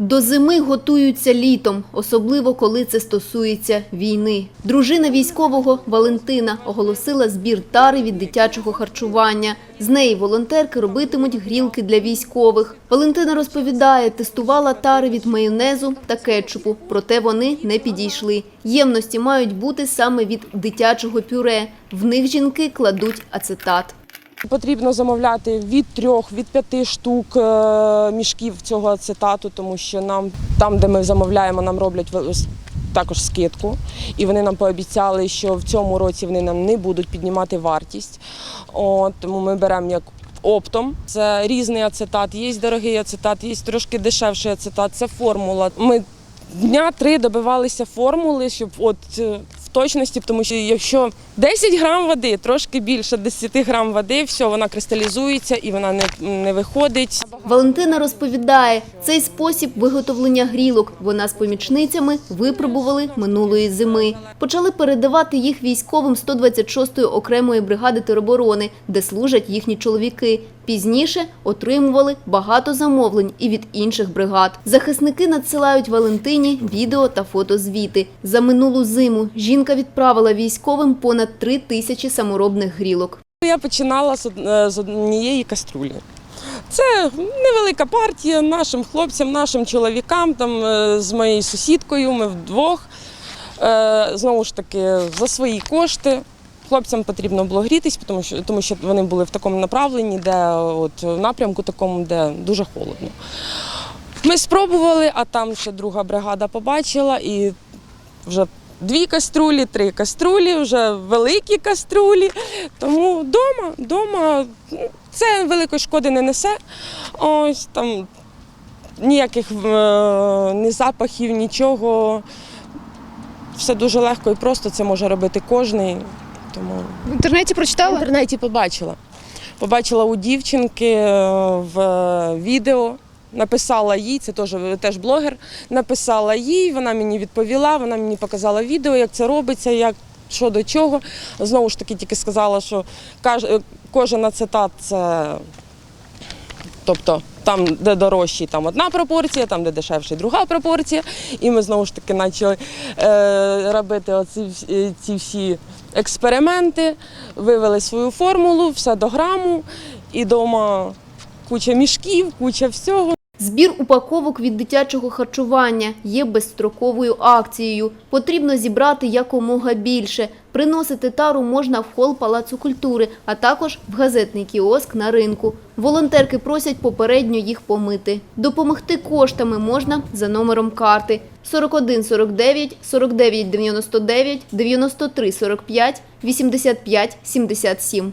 До зими готуються літом, особливо коли це стосується війни. Дружина військового Валентина оголосила збір тари від дитячого харчування. З неї волонтерки робитимуть грілки для військових. Валентина розповідає, тестувала тари від майонезу та кетчупу, проте вони не підійшли. Ємності мають бути саме від дитячого пюре. В них жінки кладуть ацетат. Потрібно замовляти від трьох, від п'яти штук е, мішків цього ацетату, тому що нам там, де ми замовляємо, нам роблять також скидку. І вони нам пообіцяли, що в цьому році вони нам не будуть піднімати вартість. От, тому ми беремо як оптом. Це різний ацетат, є дорогий ацетат, є трошки дешевший ацетат, це формула. Ми дня три добивалися формули, щоб от е, в точності, тому що якщо 10 грам води, трошки більше 10 грам води, все, вона кристалізується і вона не, не виходить. Валентина розповідає, цей спосіб виготовлення грілок вона з помічницями випробували минулої зими. Почали передавати їх військовим 126-ї окремої бригади тероборони, де служать їхні чоловіки. Пізніше отримували багато замовлень і від інших бригад. Захисники надсилають Валентині відео та фотозвіти. За минулу зиму жінка відправила військовим понад три тисячі саморобних грілок. Я починала е, з однієї каструлі. Це невелика партія нашим хлопцям, нашим чоловікам, там, е, з моєю сусідкою, ми вдвох. Е, Знову ж таки, за свої кошти. Хлопцям потрібно було грітись, тому що, тому що вони були в такому направленні, де от, напрямку такому, де дуже холодно. Ми спробували, а там ще друга бригада побачила і вже дві каструлі, три каструлі, вже великі каструлі. Тому вдома, вдома це великої шкоди не несе. Ось там ніяких е, ні запахів, нічого. Все дуже легко і просто це може робити кожен. Тому В інтернеті в прочитала? інтернеті побачила. Побачила у дівчинки е, в відео. Написала їй, це теж, теж блогер. Написала їй, вона мені відповіла, вона мені показала відео, як це робиться, як що до чого. Знову ж таки, тільки сказала, що кожен ацетат це. Тобто там, де дорожчий, там одна пропорція, там, де дешевший, друга пропорція. І ми знову ж таки почали е, робити оці, е, ці всі експерименти, вивели свою формулу, все до граму, і вдома куча мішків, куча всього. Збір упаковок від дитячого харчування є безстроковою акцією. Потрібно зібрати якомога більше. Приносити тару можна в хол Палацу культури, а також в газетний кіоск на ринку. Волонтерки просять попередньо їх помити. Допомогти коштами можна за номером карти 41 49 49 99 93 45 85 77.